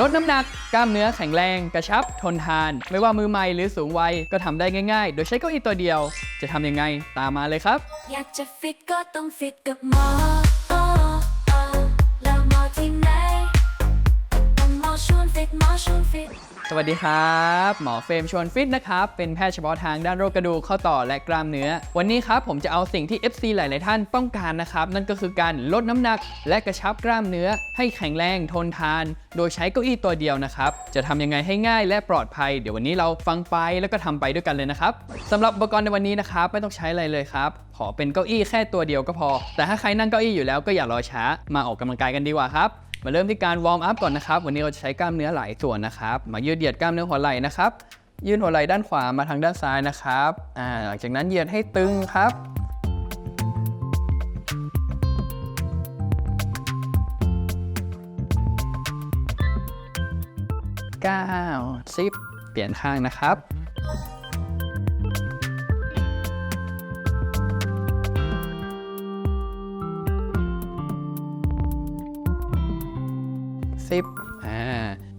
ลดน้ำหนัก กล้ามเนื้อแข็งแรง กระชับ ทนทาน ไม่ว่ามือใหม่หรือสูงวัยก็ทำได้ง่าย ๆ โดยใช้เก้าอี้ตัวเดียว จะทำยังไงตามมาเลยครับ อยากจะฟิตก็ต้องฟิตกับหมอ ฟิตสวัสดีครับ หมอเฟรมชวนฟิตนะครับ เป็นแพทย์เฉพาะทางด้านโรคกระดูกข้อต่อและกล้ามเนื้อ วันนี้ครับผมจะเอาสิ่งที่ FC หลาย ๆ ท่านต้องการนะครับ นั่นก็คือการลดน้ำหนัก และกระชับกล้ามเนื้อ ให้แข็งแรงทนทาน โดยใช้เก้าอี้ตัวเดียวนะครับ จะทำยังไงให้ง่ายและปลอดภัย เดี๋ยววันนี้เราฟังไปแล้วก็ทำไปด้วยกันเลยนะครับสำหรับอุปกรณ์ในวันนี้นะครับไม่ต้องใช้อะไรเลยครับขอเป็นเก้าอี้แค่ตัวเดียวก็พอ แต่ถ้าใครนั่งเก้าอี้อยู่แล้วก็อย่ารอช้ามาออกกำลังกายกันดีกว่าครับ มาเริ่มที่การวอร์มอัพก่อนนะครับ วันนี้เราจะใช้กล้ามเนื้อหลายส่วนนะครับ มายืดเหยียดกล้ามเนื้อหัวไหล่นะครับ ยื่นหัวไหล่ด้านขวามาทางด้านซ้ายนะครับหลังจากนั้นเหยียดให้ตึงครับ9 10เปลี่ยนข้างนะครับ 10อ่า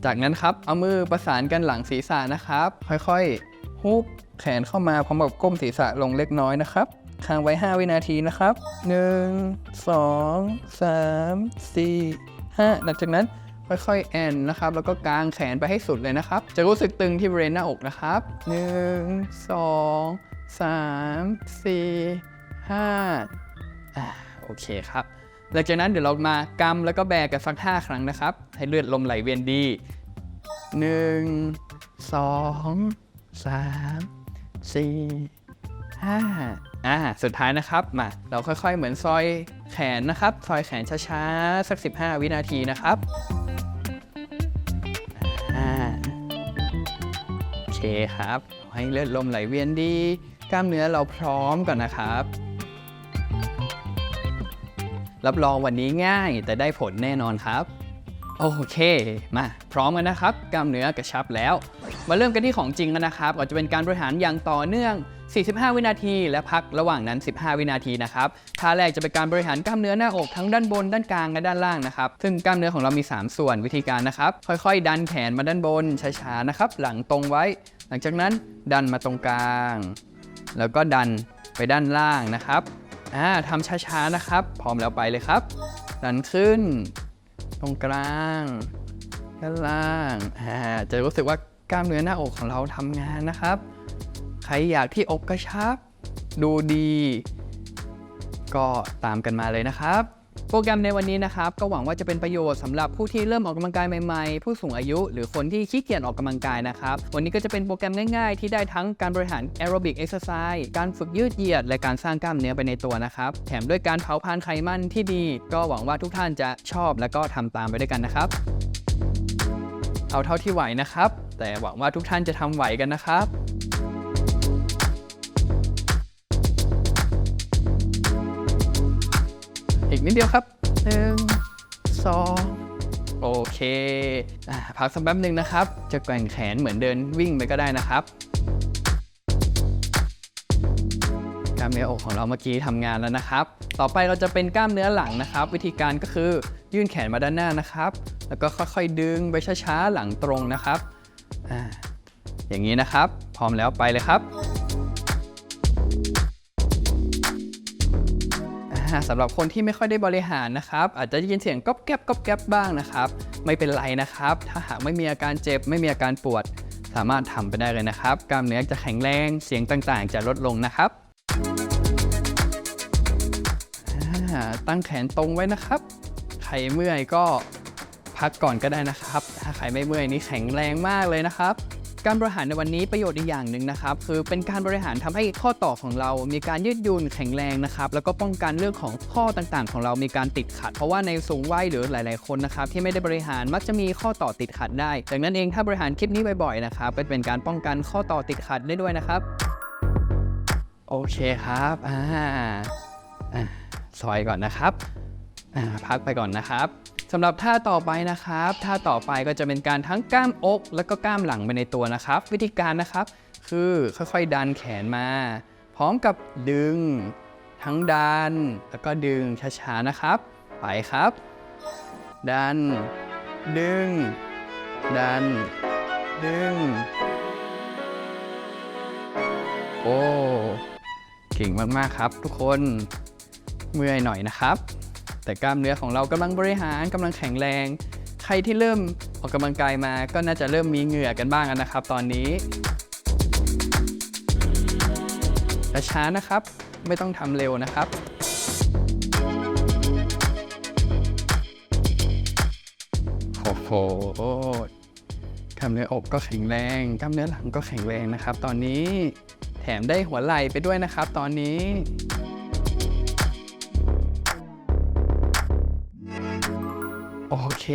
จากนั้นครับเอามือประสานกันหลังศีรษะนะครับ ค่อยๆฮุบแขนเข้ามาพร้อมกับก้มศีรษะลงเล็กน้อยนะครับค้างไว้ 5 วินาทีนะครับ 1 2 3 4 5 หลังจากนั้นค่อยๆ แอนนะครับ แล้วก็กางแขนไปให้สุดเลยนะครับ จะรู้สึกตึงที่บริเวณหน้าอกนะครับ 1 2 3 4 5อ่าโอเคครับ หลังจากนั้นเดี๋ยวเรามากำแล้วก็แบกกันสัก5ครั้งนะครับ ให้เลือดลมไหลเวียนดี 1 2 3 4 5อ่าสุดท้ายนะครับมาเราค่อยๆ เหมือนซอยแขนนะครับ ซอยแขนช้าๆ สัก 15 วินาทีนะครับโอเคครับ ให้เลือดลมไหลเวียนดี กล้ามเนื้อเราพร้อมก่อนนะครับ รับรองวันนี้ง่ายแต่ได้ผลแน่นอนครับ โอเค มาพร้อมกันนะครับ กล้ามเนื้อกระชับแล้ว มาเริ่มกันที่ของจริงกันนะครับก็จะเป็นการบริหารอย่างต่อเนื่อง 45 วินาที และพักระหว่างนั้น 15 วินาทีนะครับท่าแรกจะเป็นการบริหารกล้ามเนื้อหน้าอกทั้งด้านบนด้านกลางและด้านล่างนะครับซึ่งกล้ามเนื้อของเรามี 3 ส่วนวิธีการนะครับ ค่อยๆ ดันแขนมาด้านบนช้าๆนะครับหลังตรงไว้ หลังจากนั้นดันมาตรงกลาง แล้วก็ดันไปด้านล่างนะครับ อ่าทำช้าๆนะครับ พร้อมแล้วไปเลยครับ ดันขึ้น ตรงกลาง ด้านล่างอ่าจะรู้สึกว่ากล้ามเนื้อหน้าอกของเราทำงานนะครับ ใครอยากที่อกกระชับ ดูดี ก็ตามกันมาเลยนะครับ โปรแกรมในวันนี้นะครับก็หวังว่าจะเป็นประโยชน์สำหรับผู้ที่เริ่มออกกำลังกายใหม่ๆ ผู้สูงอายุ หรือคนที่ขี้เกียจออกกำลังกายนะครับ วันนี้ก็จะเป็นโปรแกรมง่ายๆ ที่ได้ทั้งการบริหารแอโรบิกเอ็กซ์ไซส์การฝึกยืดเหยียด และการสร้างกล้ามเนื้อไปในตัวนะครับ แถมด้วยการเผาผลาญไขมันที่ดี ก็หวังว่าทุกท่านจะชอบและก็ทำตามไปด้วยกันนะครับ เอาเท่าที่ไหวนะครับ แต่หวังว่าทุกท่านจะทำไหวกันนะครับ กนิดเดียวครับหนึ่งสองโอเคอะพักสักแป๊บหนึ่งนะครับ จะแกว่งแขนเหมือนเดินวิ่งไปก็ได้นะครับกล้ามเนื้ออกของเราเมื่อกี้ทำงานแล้วนะครับ ต่อไปเราจะเป็นกล้ามเนื้อหลังนะครับ วิธีการก็คือยื่นแขนมาด้านหน้านะครับ แล้วก็ค่อยๆดึงไปช้าๆหลังตรงนะครับออย่างนี้นะครับ พร้อมแล้วไปเลยครับ อ่าสำหรับคนที่ไม่ค่อยได้บริหารนะครับ อาจจะได้ยินเสียงก๊อบแก๊บก๊อบแก๊บบ้างนะครับ ไม่เป็นไรนะครับ ถ้าหากไม่มีอาการเจ็บ ไม่มีอาการปวด สามารถทำไปได้เลยนะครับ กล้ามเนื้อจะแข็งแรงเสียงต่างๆ จะลดลงนะครับตั้งแขนตรงไว้นะครับใครเมื่อยก็พักก่อนก็ได้นะครับ ถ้าใครไม่เมื่อยนี่แข็งแรงมากเลยนะครับ การบริหารในวันนี้ประโยชน์อีกอย่างหนึ่งนะครับ คือเป็นการบริหารทำให้ข้อต่อของเรา มีการยืดหยุ่นแข็งแรงนะครับแล้วก็ป้องกันเรื่องของข้อต่างๆ ของเรามีการติดขัด เพราะว่าในสูงวัยหรือหลาย ๆคนนะครับที่ไม่ได้บริหารมักจะมีข้อต่อติดขัดได้ดังนั้นเองถ้าบริหารคลิปนี้บ่อยๆนะครับก็เป็นการป้องกันข้อต่อติดขัดได้ด้วยนะครับโอเคครับอ่าซอยก่อนนะครับอ่าพักไปก่อนนะครับ สำหรับท่าต่อไปนะครับท่าต่อไปก็จะเป็นการทั้งกล้ามอก แล้วก็กล้ามหลังไปในตัวนะครับ วิธีการนะครับ คือค่อยๆดันแขนมา พร้อมกับดึง ทั้งดัน แล้วก็ดึงช้าๆนะครับ ไปครับ ดัน ดึง ดัน ดึง โอ้เก่งมากๆครับทุกคนเมื่อยหน่อยนะครับ แต่กล้ามเนื้อของเรากำลังบริหารกำลังแข็งแรง ใครที่เริ่มออกกำลังกายมาก็น่าจะเริ่มมีเหงื่อกันบ้างนะครับ ตอนนี้ช้าๆนะครับ ไม่ต้องทำเร็วนะครับโอ้โหกล้ามเนื้ออกก็แข็งแรงกล้ามเนื้อหลังก็แข็งแรงนะครับ ตอนนี้แถมได้หัวไหล่ไปด้วยนะครับ ตอนนี้ เค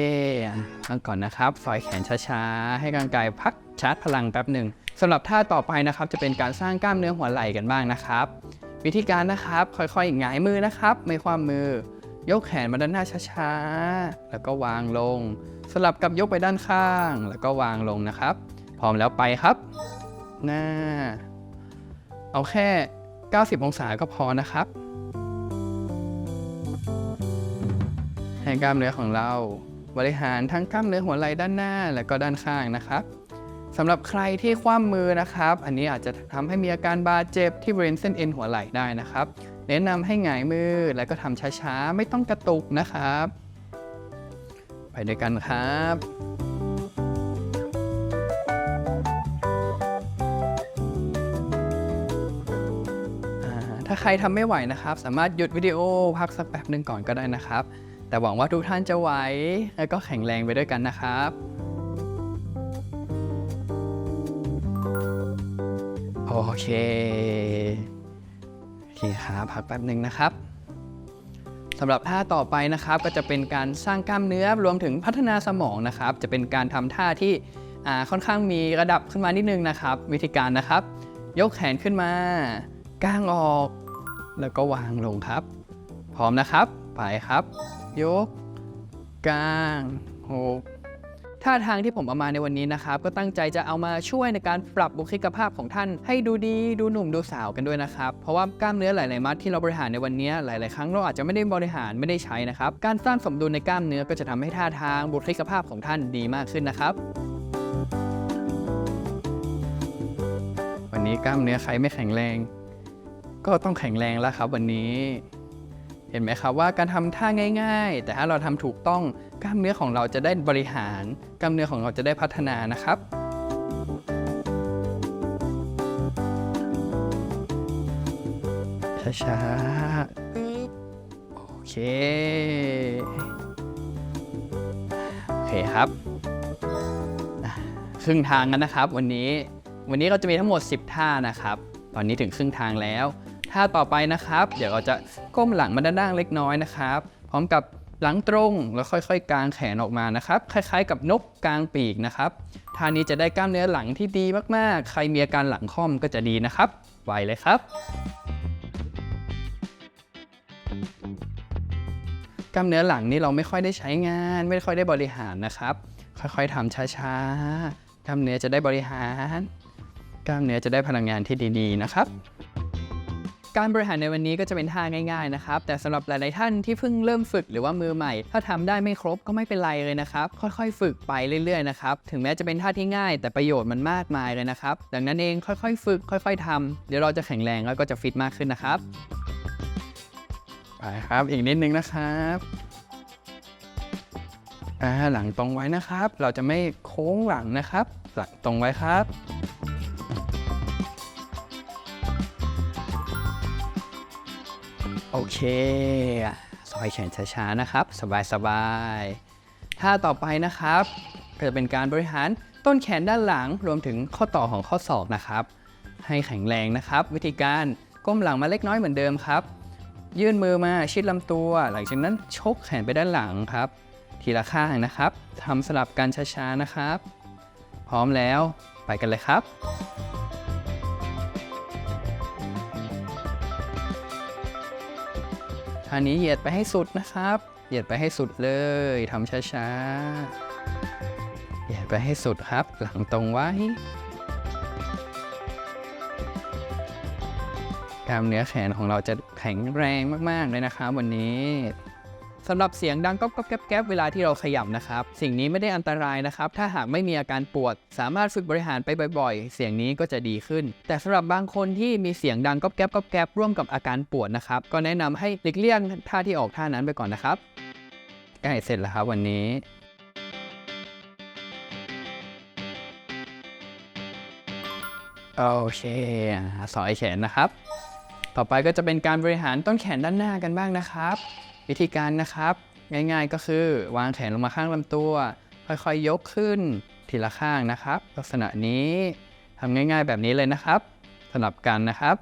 ฟังก่อนนะครับฝอยแขนช้าๆ ให้กางกายพักชาร์จพลังแป๊บหนึ่งสำหรับท่าต่อไปนะครับ จะเป็นการสร้างกล้ามเนื้อหัวไหล่กันบ้างนะครับ วิธีการนะครับค่อยๆหงายมือนะครับ ไม่ความมือ ยกแขนมาด้านหน้าช้าๆ แล้วก็วางลง สลับกับยกไปด้านข้าง แล้วก็วางลงนะครับ พร้อมแล้วไปครับหน้า เอาแค่ 90 องศาก็พอนะครับ ให้กล้ามเนื้อของเรา บริหารทั้งกล้ามเนื้อหัวไหล่ด้านหน้าและก็ด้านข้างนะครับสำหรับใครที่คว่ำมือนะครับ อันนี้อาจจะทำให้มีอาการบาดเจ็บที่บริเวณเส้นเอ็นหัวไหล่ได้นะครับ แนะนำให้หงายมือแล้วก็ทำช้าๆ ไม่ต้องกระตุกนะครับ ไปด้วยกันครับถ้าใครทำไม่ไหวนะครับ สามารถหยุดวิดีโอพักสักแป๊บหนึ่งก่อนก็ได้นะครับ แต่หวังว่าทุกท่านจะไหวและก็แข็งแรงไปด้วยกันนะครับ โอเค โอเคครับพักแป๊บหนึ่งนะครับสำหรับท่าต่อไปนะครับก็จะเป็นการสร้างกล้ามเนื้อรวมถึงพัฒนาสมองนะครับ จะเป็นการทำท่าที่ค่อนข้างมีระดับขึ้นมานิดนึงนะครับ วิธีการนะครับ ยกแขนขึ้นมาก้างออก แล้วก็วางลงครับ พร้อมนะครับ ไปครับ ยกก้างหกท่าทางที่ผมเอามาในวันนี้นะครับ ก็ตั้งใจจะเอามาช่วยในการปรับบุคลิกภาพของท่าน ให้ดูดีดูหนุ่มดูสาวกันด้วยนะครับ เพราะว่ากล้ามเนื้อหลาย ๆ มัดที่เราบริหารในวันนี้หลาย ๆ ครั้งเราอาจจะไม่ได้บริหารไม่ได้ใช้นะครับ การสร้างสมดุลในกล้ามเนื้อก็จะทำให้ท่าทางบุคลิกภาพของท่านดีมากขึ้นนะครับ วันนี้กล้ามเนื้อใครไม่แข็งแรง ก็ต้องแข็งแรงแล้วครับวันนี้ เห็นไหมครับว่าการทำท่าง่าย ๆ แต่ถ้าเราทำถูกต้องกล้ามเนื้อของเราจะได้บริหาร กล้ามเนื้อของเราจะได้พัฒนานะครับช้าๆโอเคโอเคครับครึ่งทางกันนะครับ วันนี้วันนี้เราจะมีทั้งหมด 10 ท่านะครับ ตอนนี้ถึงครึ่งทางแล้ว ท่าต่อไปนะครับ เดี๋ยวเราจะก้มหลังมาด้านล่างเล็กน้อยนะครับ พร้อมกับหลังตรงแล้วค่อยๆ กางแขนออกมานะครับ คล้ายๆ กับนกกางปีกนะครับท่านี้จะได้กล้ามเนื้อหลังที่ดีมากๆ ใครมีอาการหลังค่อมก็จะดีนะครับไวเลยครับกล้ามเนื้อหลังนี่เราไม่ค่อยได้ใช้งาน ไม่ค่อยได้บริหารนะครับ ค่อยๆทำช้าๆกล้ามเนื้อจะได้บริหาร กล้ามเนื้อจะได้พลังงานที่ดีๆนะครับ การบริหารในวันนี้ก็จะเป็นท่าง่ายๆนะครับ แต่สำหรับหลายๆท่านที่เพิ่งเริ่มฝึกหรือว่ามือใหม่ ถ้าทำได้ไม่ครบก็ไม่เป็นไรเลยนะครับ ค่อยๆ ฝึกไปเรื่อยๆนะครับถึงแม้จะเป็นท่าที่ง่าย แต่ประโยชน์มันมากมายเลยนะครับ ดังนั้นเองค่อยๆ ฝึก ค่อย ๆทำเดี๋ยวเราจะแข็งแรงแล้วก็จะฟิตมากขึ้นนะครับไปครับอีกนิดนึงนะครับหลังตรงไว้นะครับ เราจะไม่โค้งหลังนะครับ หลังตรงไว้ครับ โอเคซอยแขนช้าๆนะครับ สบายๆท่าต่อไปนะครับ ก็จะเป็นการบริหารต้นแขนด้านหลังรวมถึงข้อต่อของข้อศอกนะครับ ให้แข็งแรงนะครับ วิธีการก้มหลังมาเล็กน้อยเหมือนเดิมครับ ยื่นมือมาชิดลำตัว หลังจากนั้นชกแขนไปด้านหลังครับ ทีละข้างนะครับทำสลับกันช้าๆนะครับ พร้อมแล้วไปกันเลยครับ ราวนี้เหยียดไปให้สุดนะครับ เหยียดไปให้สุดเลยทำช้าๆ เหยียดไปให้สุดครับ หลังตรงไว้กล้ามเนื้อแขนของเราจะแข็งแรงมากๆเลยนะครับวันนี้ สำหรับเสียงดังก๊อบก๊อบแก๊บแก๊บเวลาที่เราขยับนะครับ สิ่งนี้ไม่ได้อันตรายนะครับ ถ้าหากไม่มีอาการปวด สามารถฝึกบริหารไปบ่อยๆ เสียงนี้ก็จะดีขึ้น แต่สำหรับบางคนที่มีเสียงดังก๊อบแก๊บก๊อบแก๊บร่วมกับอาการปวดนะครับ ก็แนะนำให้หลีกเลี่ยงท่าที่ออกท่านั้นไปก่อนนะครับใกล้เสร็จแล้วครับวันนี้โอเคอะสอยแขนนะครับ ต่อไปก็จะเป็นการบริหารต้นแขนด้านหน้ากันบ้างนะครับ วิธีการนะครับ ง่ายๆก็คือวางแขนลงมาข้างลำตัว ค่อยๆยกขึ้นทีละข้างนะครับ ลักษณะนี้ทำง่ายๆแบบนี้เลยนะครับสลับกันนะครับ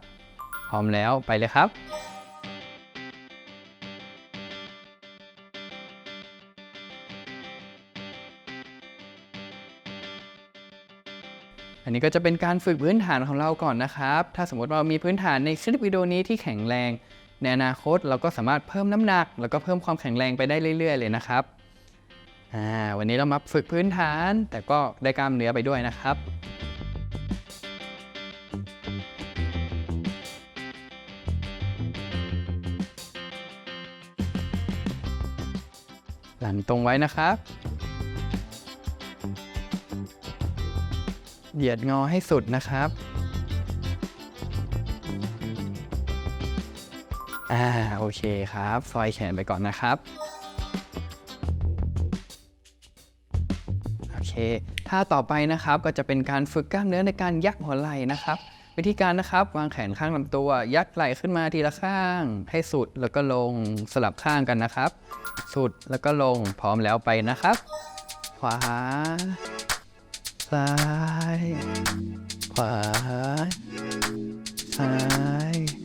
พร้อมแล้วไปเลยครับอันนี้ก็จะเป็นการฝึกพื้นฐานของเราก่อนนะครับ ถ้าสมมติว่าเรามีพื้นฐานในคลิปวิดีโอนี้ที่แข็งแรง ในอนาคตเราก็สามารถเพิ่มน้ำหนัก แล้วก็เพิ่มความแข็งแรงไปได้เรื่อย ๆ เลยนะครับวันนี้เรามาฝึกพื้นฐาน แต่ก็ได้กล้ามเนื้อไปด้วยนะครับหลังตรงไว้นะครับ เหยียดงอให้สุดนะครับ อ่าโอเคครับซอยแขนไปก่อนนะครับโอเคท่าต่อไปนะครับก็จะเป็นการฝึกกล้ามเนื้อในการยักหัวไหล่นะครับ วิธีการนะครับวางแขนข้างลำตัว ยักไหล่ขึ้นมาทีละข้าง ให้สุดแล้วก็ลงสลับข้างกันนะครับ สุดแล้วก็ลงพร้อมแล้วไปนะครับ ขวา ซ้าย ขวา ซ้าย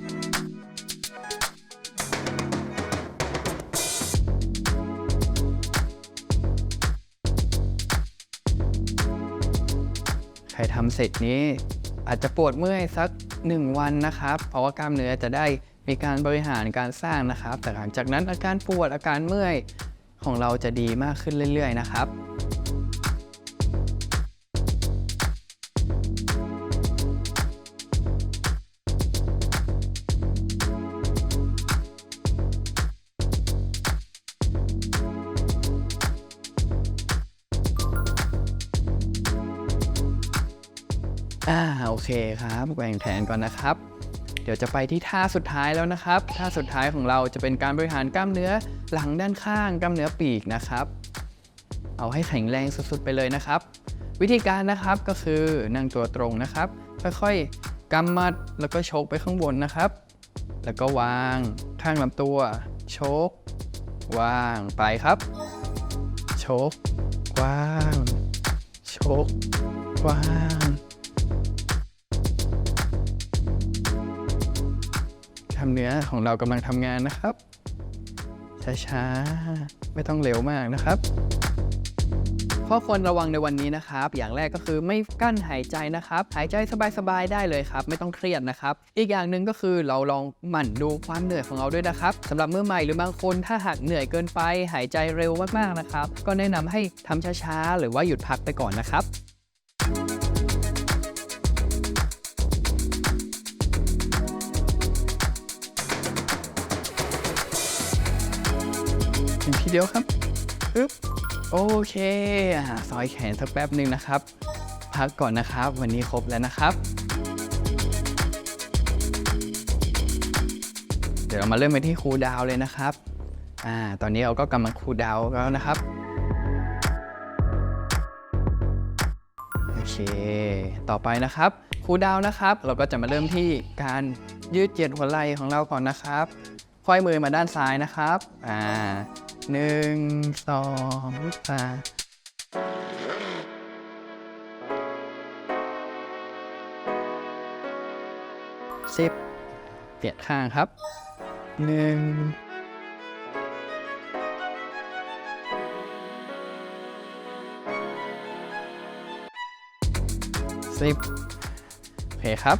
รทำเสร็จนี้ อาจจะปวดเมื่อยสัก 1 วันนะครับ เพราะว่ากล้ามเนื้อจะได้มีการบริหารการสร้างนะครับ แต่หลังจากนั้นอาการปวดอาการเมื่อยของเราจะดีมากขึ้นเรื่อย ๆ นะครับ อ่าโอเคครับแกว่งแขนก่อนนะครับ เดี๋ยวจะไปที่ท่าสุดท้ายแล้วนะครับ ท่าสุดท้ายของเราจะเป็นการบริหารกล้ามเนื้อหลังด้านข้างกล้ามเนื้อปีกนะครับ เอาให้แข็งแรงสุดๆไปเลยนะครับ วิธีการนะครับก็คือนั่งตัวตรงนะครับ ค่อยๆกำมัดแล้วก็โชกไปข้างบนนะครับ แล้วก็วางข้างลำตัวโชกวางไปครับโชกวางโชกวาง เนื้อของเรากำลังทำงานนะครับ ช้าๆ ไม่ต้องเร็วมากนะครับข้อควรระวังในวันนี้นะครับ อย่างแรกก็คือไม่กั้นหายใจนะครับ หายใจสบายๆได้เลยครับ ไม่ต้องเครียดนะครับ อีกอย่างหนึ่งก็คือเราลองหมั่นดูความเหนื่อยของเราด้วยนะครับสำหรับเมื่อใหม่หรือบางคนถ้าหากเหนื่อยเกินไป หายใจเร็วมากๆนะครับ ก็แนะนำให้ทำช้าๆ หรือว่าหยุดพักไปก่อนนะครับ อีกทีเดียวครับอึ๊บโอเคอซอยแขนสักแป๊บหนึ่งนะครับ พักก่อนนะครับ วันนี้ครบแล้วนะครับ เดี๋ยวเรามาเริ่มไปที่ครูดาวเลยนะครับอ่าตอนนี้เราก็กำลังครูดาวแล้วนะครับโอเค ต่อไปนะครับครูดาวนะครับ เราก็จะมาเริ่มที่การยืดเหยียดหัวไหล่ของเราก่อนนะครับค่อยมือมาด้านซ้ายนะครับอ่า หนึ่งสองสามสิบเปลี่ยนข้างครับหนึ่งสิบโอเคครับ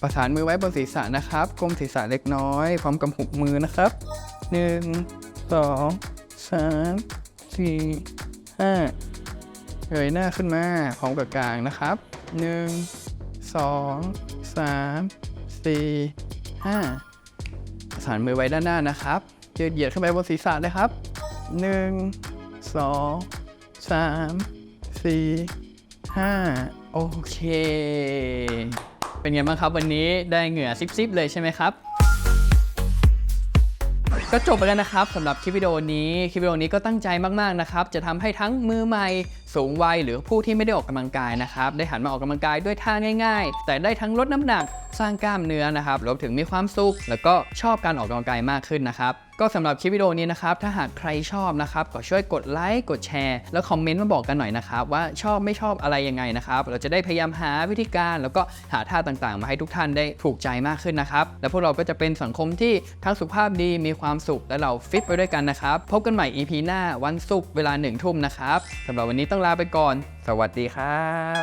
ประสานมือไว้บนศีรษะนะครับก้มศีรษะเล็กน้อย พร้อมกับหุบมือนะครับหนึ่ง 1 2 3 4 5เงยหน้าขึ้นมาพร้อมกับกลางนะครับ1 2 3 4 5ประสานมือไว้ด้านหน้านะครับยยืดเหยียดขึ้นไปบนศีรษะเลยครับ1 2 3 4 5โอเค เป็นไงบ้างครับวันนี้ได้เหงื่อซิบๆเลยใช่ไหมครับ ก็จบไปแล้วนะครับสำหรับคลิปวิดีโอนี้ คลิปวิดีโอนี้ก็ตั้งใจมากๆนะครับ จะทำให้ทั้งมือใหม่ สูงวัยหรือผู้ที่ไม่ได้ออกกำลังกายนะครับ ได้หันมาออกกำลังกายด้วยท่าง่าย ๆ แต่ได้ทั้งลดน้ำหนักสร้างกล้ามเนื้อนะครับรวมถึงมีความสุข แล้วก็ชอบการออกกำลังกายมากขึ้นนะครับก็สำหรับคลิปวิดีโอนี้นะครับ ถ้าหากใครชอบนะครับ ก็ช่วยกดไลค์ กดแชร์ แล้วคอมเมนต์มาบอกกันหน่อยนะครับ ว่าชอบไม่ชอบอะไรยังไงนะครับ เราจะได้พยายามหาวิธีการ แล้วก็หาท่าต่างๆ มาให้ทุกท่านได้ถูกใจมากขึ้นนะครับ และพวกเราก็จะเป็นสังคมที่ทั้งสุขภาพดีมีความสุขและเราฟิตไปด้วยกันนะครับ พบกันใหม่ EP หน้าวันศุกร์เวลาหนึ่งทุ่มนะครับสำหรับวันนี้ต้องลาไปก่อน สวัสดีครับ